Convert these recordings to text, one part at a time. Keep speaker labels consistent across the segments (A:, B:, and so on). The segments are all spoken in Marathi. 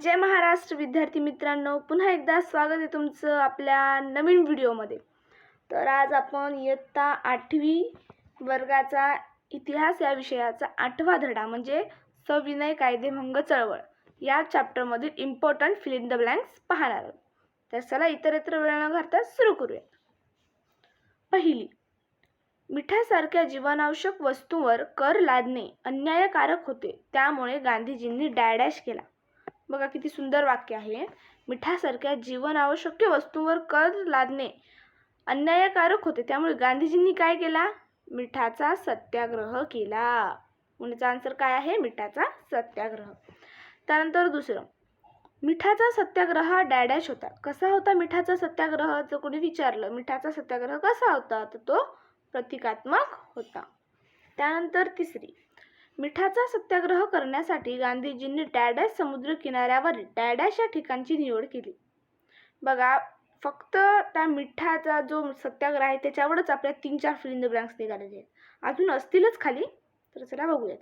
A: जय महाराष्ट्र विद्यार्थी मित्रांनो. पुन्हा एकदा स्वागत आहे तुमचं आपल्या नवीन व्हिडिओमध्ये. तर आज आपण इयत्ता आठवी वर्गाचा इतिहास या विषयाचा आठवा धडा म्हणजे सविनय कायदेभंग चळवळ या चॅप्टरमधील important fill in the blanks पाहणार आहोत. तर चला इतरत्र वेळ न घालता सुरू करूया पहिली मिठासारख्या जीवनावश्यक वस्तूंवर कर लादणे अन्यायकारक होते. त्यामुळे गांधीजींनी डॅडॅश केला. बघा किती सुंदर वाक्य आहे. मिठासारख्या जीवनावश्यक वस्तूंवर कर लादणे अन्यायकारक होते. त्यामुळे गांधीजींनी काय केला? मिठाचा सत्याग्रह केला. म्हणण्याचा आन्सर काय आहे? मिठाचा सत्याग्रह. त्यानंतर दुसरं मिठाचा सत्याग्रह हा डॅडॅश होता. कसा होता मिठाचा सत्याग्रह? जर कोणी विचारलं मिठाचा सत्याग्रह कसा होता? तर तो प्रतिकात्मक होता. त्यानंतर तिसरी मिठाचा सत्याग्रह करण्यासाठी गांधीजींनी डॅडॅश समुद्र किनाऱ्यावर डॅडॅश या ठिकाणची निवड केली. बघा फक्त त्या मिठाचा जो सत्याग्रह आहे त्याच्यावरच आपल्या तीन चार फिलिंद इन ब्लँक्स निघालेले आहेत. अजून असतीलच खाली तर चला बघूयात.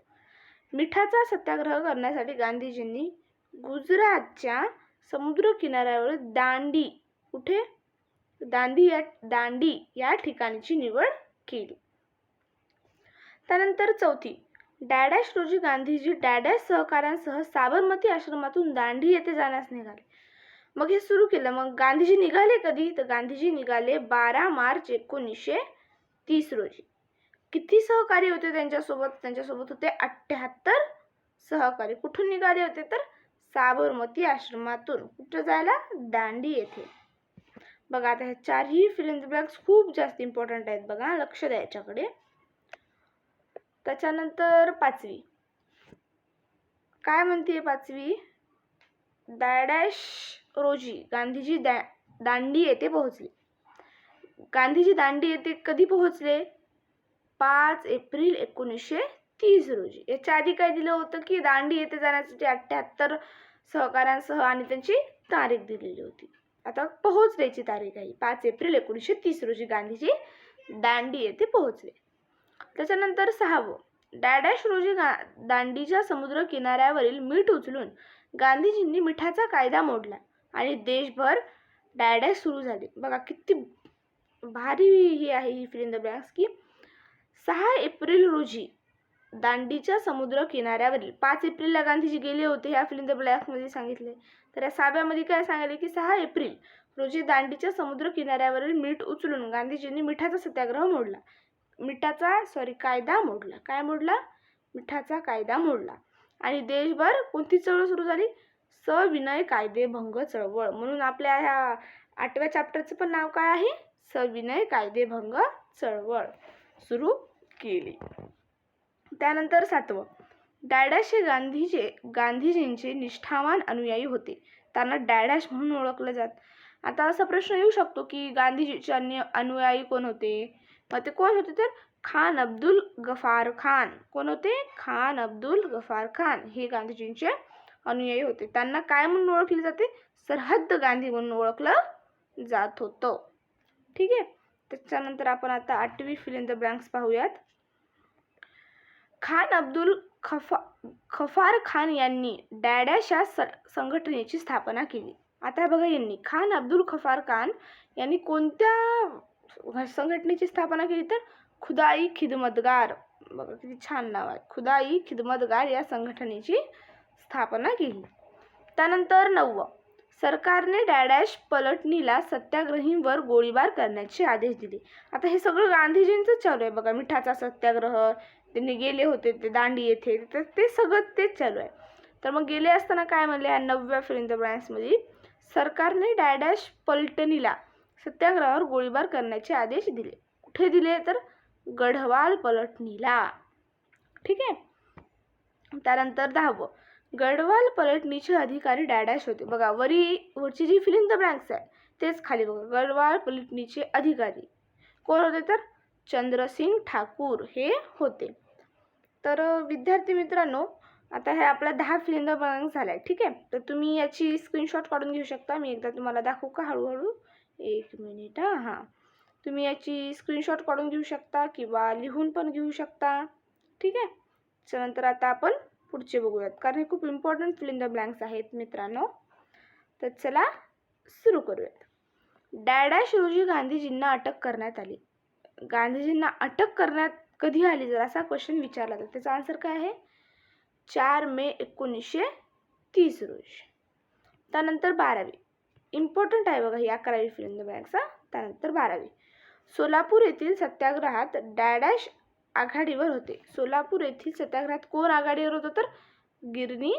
A: मिठाचा सत्याग्रह करण्यासाठी गांधीजींनी गुजरातच्या समुद्र किनाऱ्यावर दांडी कुठे? दांडी या दांडी या ठिकाणची निवड केली. त्यानंतर चौथी डॅडॅश रोजी गांधीजी डॅडॅश सहकाऱ्यांसह साबरमती आश्रमातून दांडी येथे जाण्यास निघाले. मग हे सुरू केलं. मग गांधीजी निघाले कधी? तर गांधीजी निघाले बारा मार्च एकोणीसशे तीस रोजी. किती सहकारी होते त्यांच्यासोबत? त्यांच्यासोबत होते अठ्ठ्याहत्तर सहकारी. कुठून निघाले होते तर? साबरमती आश्रमातून. कुठं जायला? दांडी येथे. बघा आता ह्या चारही फिल्म ब्लॅक्स खूप जास्त इम्पॉर्टंट आहेत. बघा लक्ष द्या याच्याकडे. त्याच्यानंतर पाचवी. काय म्हणते पाचवी? डॅडॅश रोजी गांधीजी दॅ दांडी येथे पोहोचले. गांधीजी दांडी येथे कधी पोहोचले? पाच एप्रिल एकोणीसशे तीस रोजी. याच्या आधी काय दिलं होतं की दांडी येथे जाण्यासाठी अठ्ठ्याहत्तर सहकाऱ्यांसह आणि त्यांची तारीख दिलेली होती. आता पोहोचल्याची तारीख आहे. पाच एप्रिल एकोणीसशे तीस रोजी गांधीजी दांडी येथे पोहोचले. त्याच्यानंतर सहावं. डॅडॅश रोजी गा दांडीच्या समुद्र किनाऱ्यावरील मीठ उचलून गांधीजींनी मिठाचा कायदा मोडला आणि देशभर डॅडॅश सुरू झाली. बघा किती भारी ही आहे ही फिलिंद इन द ब्लँक्स की सहा एप्रिल रोजी दांडीच्या समुद्र किनाऱ्यावरील पाच एप्रिलला गांधीजी गेले होते ह्या फिलिंद ब्लॅक्समध्ये द सांगितले. तर या साब्यामध्ये काय सांगितले की सहा एप्रिल रोजी दांडीच्या समुद्र किनाऱ्यावरील मीठ उचलून गांधीजींनी मिठाचा सत्याग्रह मोडला. मिठाचा सॉरी कायदा मोडला. काय मोडला? मिठाचा कायदा मोडला. आणि देशभर कोणती चळवळ सुरू झाली? सविनय कायदेभंग चळवळ. म्हणून आपल्या ह्या आठव्या चॅप्टरचं पण नाव काय आहे? सविनय कायदेभंग चळवळ. सुरू केली. त्यानंतर सातवं. डॅडॅश हे गांधीचे गांधीजींचे निष्ठावान अनुयायी होते. त्यांना डॅडॅश म्हणून ओळखलं जात. आता असा प्रश्न येऊ शकतो की गांधीजीचे अन्य अनुयायी कोण होते? मग ते कोण होते तर खान अब्दुल गफार खान. कोण होते? खान अब्दुल गफार खान. हे गांधीजींचे अनुयायी होते. त्यांना काय म्हणून ओळखले जाते? सरहद्द गांधी म्हणून ओळखलं जात होतं. ठीक आहे? त्याच्यानंतर आपण आता आठवी फिल इन द ब्लँक्स पाहूयात. खान अब्दुल खफा खफार खान यांनी डॅडॅशा स संघटनेची स्थापना केली. आता बघा यांनी. खान अब्दुल खफार खान यांनी कोणत्या संघटनेची स्थापना केली तर खुदाई खिदमतगार बघा किती छान नाव आहे. खुदाई खिदमतगार या संघटनेची स्थापना केली. त्यानंतर नववं सरकारने डॅडॅश पलटणीला सत्याग्रहींवर गोळीबार करण्याचे आदेश दिले. आता हे सगळं गांधीजींचं चालू आहे बघा मिठाचा सत्याग्रह त्यांनी गेले होते ते दांडी येथे तर ते सगळं तेच चालू आहे. तर मग गेले असताना काय म्हणले या नवव्या फिल इन द सरकारने डॅडॅश पलटणीला सत्याग्रहावर गोळीबार करण्याचे आदेश दिले. कुठे दिले? तर गढवाल पलटणीला. ठीक आहे? त्यानंतर दहावं. गढवाल पलटणीचे अधिकारी डॅडॅश होते. बघा वरी वरची जी फिलिंग द ब्लँक्स आहे तेच खाली बघा. गढवाल पलटणीचे अधिकारी. कोण होते तर? चंद्रसिंग ठाकूर हे होते. तर विद्यार्थी मित्रांनो आता हे आपल्या दहा फिलिंग द ब्लँक्स झाल्या. ठीक आहे? तर तुम्ही याची स्क्रीनशॉट काढून घेऊ शकता. मी एकदा तुम्हाला दाखवू का? हळूहळू? एक मिनिट हां. हां. तुम्ही याची स्क्रीनशॉट काढून घेऊ शकता किंवा लिहून पण घेऊ शकता. ठीक आहे? त्याच्यानंतर आता आपण पुढचे बघूयात कारण हे खूप important fill in the blanks आहेत मित्रांनो. तर चला सुरू करूयात. डॅडॅश रोजी गांधीजींना अटक करण्यात आली. गांधीजींना अटक करण्यात कधी आली? जर असा क्वेश्चन विचारला तर त्याचा आन्सर काय आहे? चार मे एकोणीसशे तीस रोजी. त्यानंतर बारावी. इम्पॉर्टंट आहे बघा ही अकरावी फिल द बॅगचा त्यानंतर बारावी. सोलापूर येथील सत्याग्रहात डॅडॅश आघाडीवर होते. सोलापूर येथील सत्याग्रहात कोण आघाडीवर होतं तर? गिरणी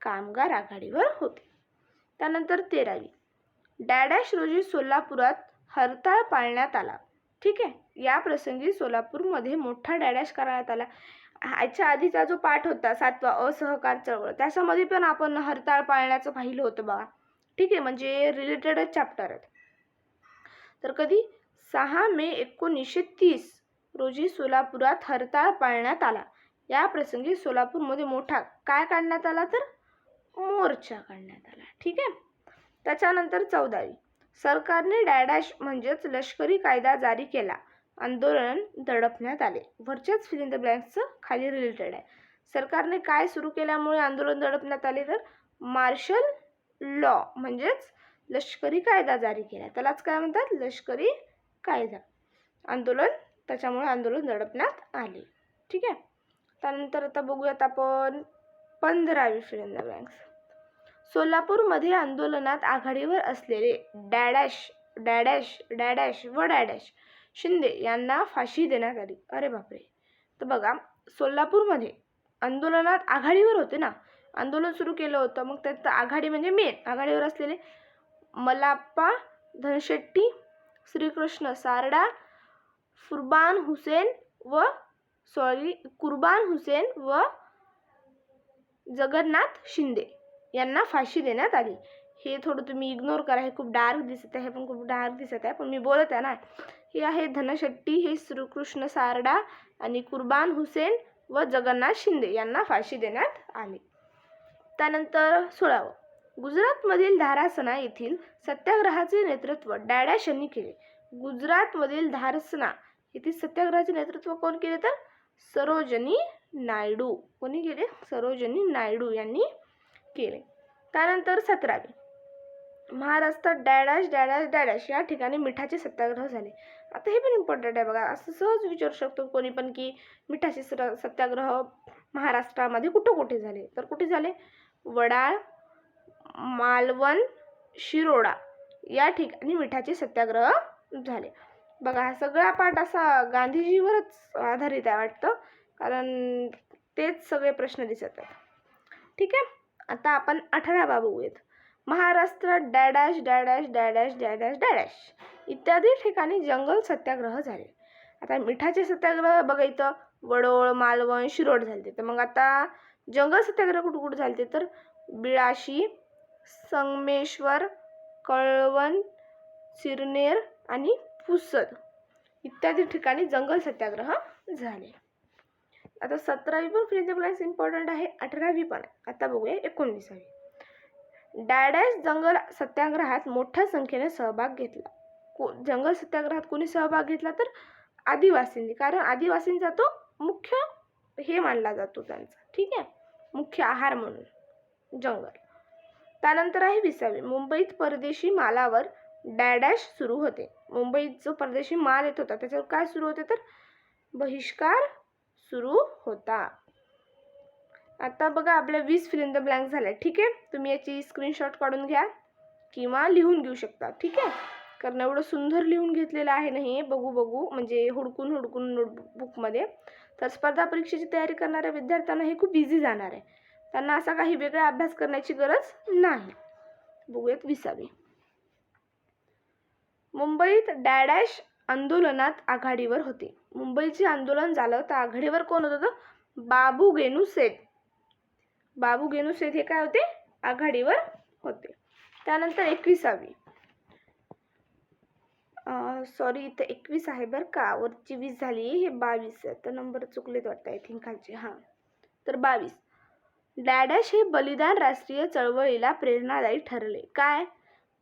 A: कामगार आघाडीवर होते. त्यानंतर तेरावी. डॅडॅश रोजी सोलापुरात हरताळ पाळण्यात आला. ठीक आहे? या प्रसंगी सोलापूरमध्ये मोठा डॅडॅश करण्यात आला. ह्याच्या आधीचा जो पाठ होता सातवा असहकार चळवळ त्याच्यामध्ये पण आपण हरताळ पाळण्याचं पाहिलं होतं बघा. ठीक आहे म्हणजे रिलेटेडच चॅप्टर आहेत. तर कधी? सहा मे एकोणीसशे तीस रोजी सोलापुरात हरताळ पाळण्यात आला. या प्रसंगी सोलापूरमध्ये मोठा काय काढण्यात आला तर? मोर्चा काढण्यात आला. ठीक आहे? त्याच्यानंतर चौदावी. सरकारने डॅडॅश म्हणजेच लष्करी कायदा जारी केला. आंदोलन दडपण्यात आले. वरच्याच फिल इन द ब्लँक्सचं खाली रिलेटेड आहे. सरकारने काय सुरू केल्यामुळे आंदोलन दडपण्यात आले तर? Martial law. म्हणजेच लष्करी कायदा जारी केला. त्यालाच काय म्हणतात? लष्करी कायदा. आंदोलन. त्याच्यामुळे आंदोलन दडपण्यात आले. ठीक आहे? त्यानंतर आता बघूयात आपण पंधरावी फिरंदा बँक सोलापूरमध्ये आंदोलनात आघाडीवर असलेले डॅडॅश डॅडॅश डॅडॅश व डॅडॅश शिंदे यांना फाशी देण्यात आली. अरे बापरे! तर बघा सोलापूरमध्ये आंदोलनात आघाडीवर होते ना आंदोलन सुरू केलं होतं. मग त्यात आघाडी म्हणजे मेन आघाडीवर असलेले मलाप्पा धनशेट्टी श्रीकृष्ण सारडा फुरबान हुसेन व सॉरी कुर्बान हुसेन व जगन्नाथ शिंदे यांना फाशी देण्यात आली. हे थोडं तुम्ही इग्नोर करा. हे खूप डार्क दिसत आहे. पण खूप डार्क दिसत आहे. पण मी बोलत आहे ना. हे आहे धनशेट्टी हे श्रीकृष्ण सारडा आणि कुर्बान हुसेन व जगन्नाथ शिंदे यांना फाशी देण्यात आली. त्यानंतर सोळावं. गुजरातमधील धारासना येथील सत्याग्रहाचे नेतृत्व डॅडॅश यांनी केले. गुजरातमधील धारसना येथील सत्याग्रहाचे नेतृत्व कोण केले तर? सरोजनी नायडू. कोणी केले? सरोजनी नायडू यांनी केले. त्यानंतर सतरावी. महाराष्ट्रात डॅडॅश डॅडॅश डॅडॅश या ठिकाणी मिठाचे सत्याग्रह झाले. आता हे पण इम्पॉर्टंट आहे बघा. असं सहज विचारू शकतो कोणी पण की मिठाचे सत्याग्रह महाराष्ट्रामध्ये कुठं कुठे झाले? तर कुठे झाले? वडाळ मालवण शिरोडा या ठिकाणी मिठाचे सत्याग्रह झाले. बघा हा सगळा पाठ असा गांधीजीवरच आधारित आहे वाटतं कारण तेच सगळे प्रश्न दिसत आहेत. ठीक आहे? आता आपण अठरावा बघूयात. महाराष्ट्रात डॅडॅश डॅडॅश डॅडॅश डॅडॅश डॅडॅश इत्यादी ठिकाणी जंगल सत्याग्रह झाले. आता मिठाचे सत्याग्रह बघा इथं वडोळ मालवण शिरोड झाले. तर मग आता जंगल सत्याग्रह कुठं कुठं झाले तर बिळाशी संगमेश्वर कळवण सिरनेर आणि पुसद इत्यादी ठिकाणी जंगल सत्याग्रह झाले. आता सतरावी पण फ्री ब्लँक्स इम्पॉर्टंट आहे. अठरावी पण आहे. आता बघूया एकोणवीसावी. डॅडॅश जंगल सत्याग्रहात मोठ्या संख्येने सहभाग घेतला. को जंगल सत्याग्रहात कोणी सहभाग घेतला तर? आदिवासींनी. कारण आदिवासींचा तो मुख्य हे मानला जातो त्यांचा. ठीक आहे? मुख्य आहार म्हणून. जंगल. त्यानंतर आहे विसावी. मुंबईत परदेशी मालावर डॅडॅश सुरू होते. मुंबईत जो परदेशी माल येत होता त्याच्यावर काय सुरू होते तर? बहिष्कार सुरू होता. आता बघा आपल्या वीस फिलिंद द ब्लँक झाल्या. ठीक आहे? तुम्ही याची स्क्रीनशॉट काढून घ्या किंवा लिहून घेऊ शकता. ठीक आहे? कारण एवढं सुंदर लिहून घेतलेलं आहे नाही बघू बघू. म्हणजे हुडकून हुडकून नोटबुकमध्ये. तर स्पर्धा परीक्षेची तयारी करणाऱ्या विद्यार्थ्यांना हे खूप इझी जाणार आहे. त्यांना असा काही वेगळा अभ्यास करण्याची गरज नाही. बघूयात विसावी. मुंबईत डॅडॅश आंदोलनात आघाडीवर होते. मुंबईचे आंदोलन झालं तर आघाडीवर कोण होतं तर बाबू गेनू सेठ बाबू गेनू सेठ हे काय होते? आघाडीवर होते. त्यानंतर एकविसावी. सॉरी इथं एकवीस आहे बरं का. वरची वीस झाली हे बावीस आहे. तर नंबर चुकलेत वाटतं आय थिंक खालचे. हां. तर बावीस. डॅडॅश हे बलिदान राष्ट्रीय चळवळीला प्रेरणादायी ठरले. काय?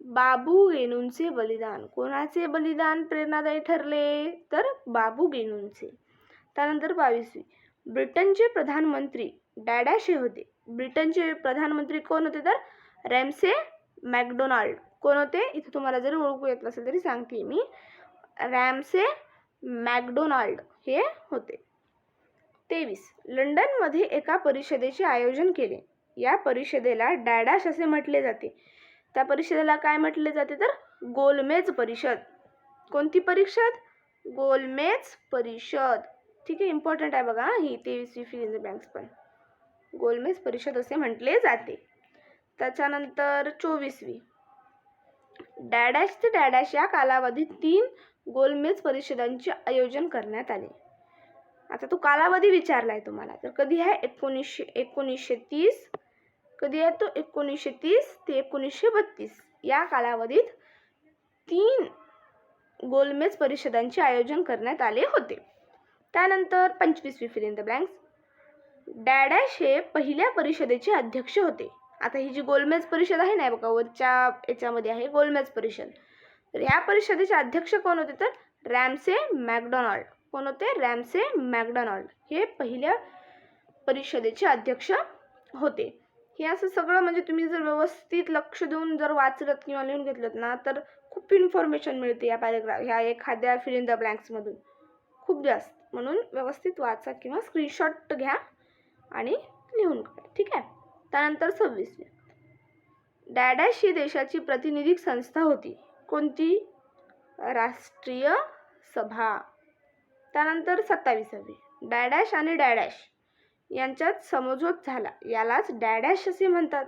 A: बाबू गेनूंचे बलिदान. कोणाचे बलिदान प्रेरणादायी ठरले? तर बाबू गेनूंचे. त्यानंतर बावीसवी. ब्रिटनचे प्रधानमंत्री डॅडॅश हे होते. ब्रिटनचे प्रधानमंत्री कोण होते तर? Ramsay MacDonald. कोण होते? इथे तुम्हाला जरी ओळखू येत नसेल तरी सांगते मी. रॅमसे मॅकडोनाल्ड हे होते. तेवीस. लंडनमध्ये एका परिषदेचे आयोजन केले. या परिषदेला डॅडॅश असे म्हटले जाते. त्या परिषदेला काय म्हटले जाते तर? गोलमेज परिषद. कोणती परिषद? गोलमेज परिषद. ठीक आहे इम्पॉर्टंट आहे बघा ही तेवीसवी फी बँक्स पण. गोलमेज परिषद असे म्हटले जाते. त्याच्यानंतर चोवीसवी. डॅडॅश ते डॅडॅश या कालावधीत तीन गोलमेज परिषदांचे आयोजन करण्यात आले. आता तो कालावधी विचारला आहे तुम्हाला. तर कधी आहे एकोणीसशे एकोणीसशे तीस? कधी आहे तो एकोणीसशे तीस ते एकोणीसशे बत्तीस? या कालावधीत तीन गोलमेज परिषदांचे आयोजन करण्यात आले होते. त्यानंतर पंचवीसवी फिलिंद द ब्लँक्स. डॅडॅश हे पहिल्या परिषदेचे अध्यक्ष होते. आता ही जी गोलमेज परिषद आहे ना बघा वरच्या याच्यामध्ये आहे गोलमेज परिषद. तर ह्या परिषदेचे अध्यक्ष कोण होते तर? Ramsay MacDonald. कोण होते? Ramsay MacDonald. हे पहिल्या परिषदेचे अध्यक्ष होते. हे असं सगळं म्हणजे तुम्ही जर व्यवस्थित लक्ष देऊन जर वाचलं किंवा लिहून घेतलं ना तर खूप इन्फॉर्मेशन मिळते या पॅरेग्राफ ह्या एखाद्या फिल इन द ब्लँक्समधून खूप जास्त. म्हणून व्यवस्थित वाचा किंवा स्क्रीनशॉट घ्या आणि लिहून काढा. ठीक आहे? त्यानंतर सव्वीसवी. डॅडॅश ही देशाची प्रातिनिधिक संस्था होती. कोणती? राष्ट्रीय सभा. त्यानंतर सत्तावीसावी. डॅडॅश आणि डॅडॅश यांच्यात समजोत झाला. यालाच डॅडॅश असे म्हणतात.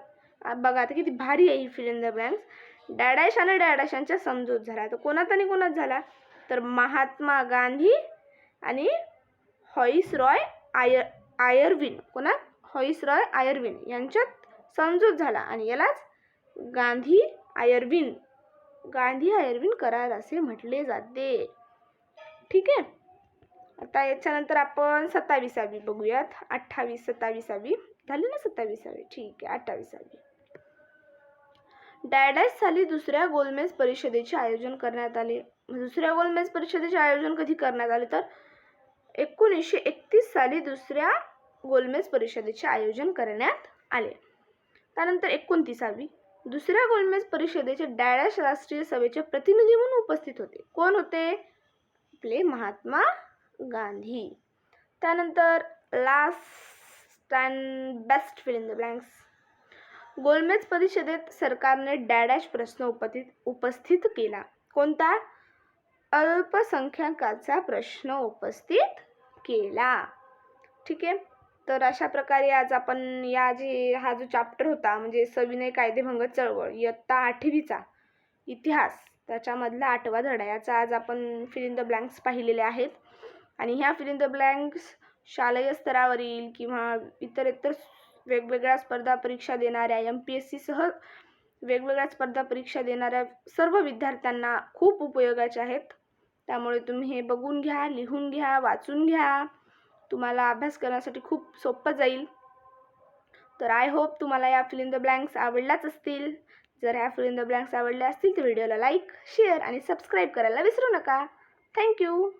A: बघा आता किती भारी आहे ही फिल इन द ब्लँक्स डॅडॅश आणि डॅडॅश यांच्यात समजोत झाला. तर कोणात आणि कोणात झाला? तर महात्मा गांधी आणि हॉईस रॉय आयर आयर्विन. कोणात? हो, हॉईसरॉय आयर्विन यांच्यात समजूत झाला आणि यालाच गांधी आयर्विन गांधी आयर्विन करार असे म्हटले जाते. ठीक आहे? आता याच्यानंतर आपण सत्तावीसावी बघूयात. अठ्ठावीस सत्तावीसावी. झाली ना सत्तावीसावी? ठीक आहे अठ्ठावीसावी. डॅडॅश साली दुसऱ्या गोलमेज परिषदेचे आयोजन करण्यात आले. म्हणजे दुसऱ्या गोलमेज परिषदेचे आयोजन कधी करण्यात आले तर? एकोणीसशे एकतीस साली दुसऱ्या गोलमेज परिषदेचे आयोजन करण्यात आले. त्यानंतर एकोणतीसावी दुसऱ्या गोलमेज परिषदेचे डॅडॅश राष्ट्रीय सभेचे प्रतिनिधी म्हणून उपस्थित होते. कोण होते? आपले महात्मा गांधी. त्यानंतर last and best fill in the blanks गोलमेज परिषदेत सरकारने डॅडॅश प्रश्न उपस्थित उपस्थित केला. कोणता? अल्पसंख्याकाचा प्रश्न उपस्थित केला. ठीक आहे? तर अशा प्रकारे आज आपण या जे हा जो चॅप्टर होता म्हणजे सविनय कायदेभंग चळवळ इयत्ता आठवीचा इतिहास त्याच्यामधला आठवा धडा याचा आज आपण फिल इन द ब्लँक्स पाहिलेले आहेत. आणि ह्या फिल इन द ब्लँक्स शालेय स्तरावरील किंवा इतर इतर वेगवेगळ्या स्पर्धा परीक्षा देणाऱ्या एम पी एस सीसह वेगवेगळ्या स्पर्धा परीक्षा देणाऱ्या सर्व विद्यार्थ्यांना खूप उपयोगाचे आहेत. त्यामुळे तुम्ही हे बघून घ्या लिहून घ्या वाचून घ्या. तुम्हाला अभ्यास करण्यासाठी खूप सोपं जाईल. तर आय होप तुम्हाला या फिल इन द ब्लँक्स आवडल्याच असतील. जर ह्या फिल इन द ब्लँक्स आवडल्या असतील तर व्हिडिओला लाईक शेअर आणि सबस्क्राईब करायला विसरू नका. थँक्यू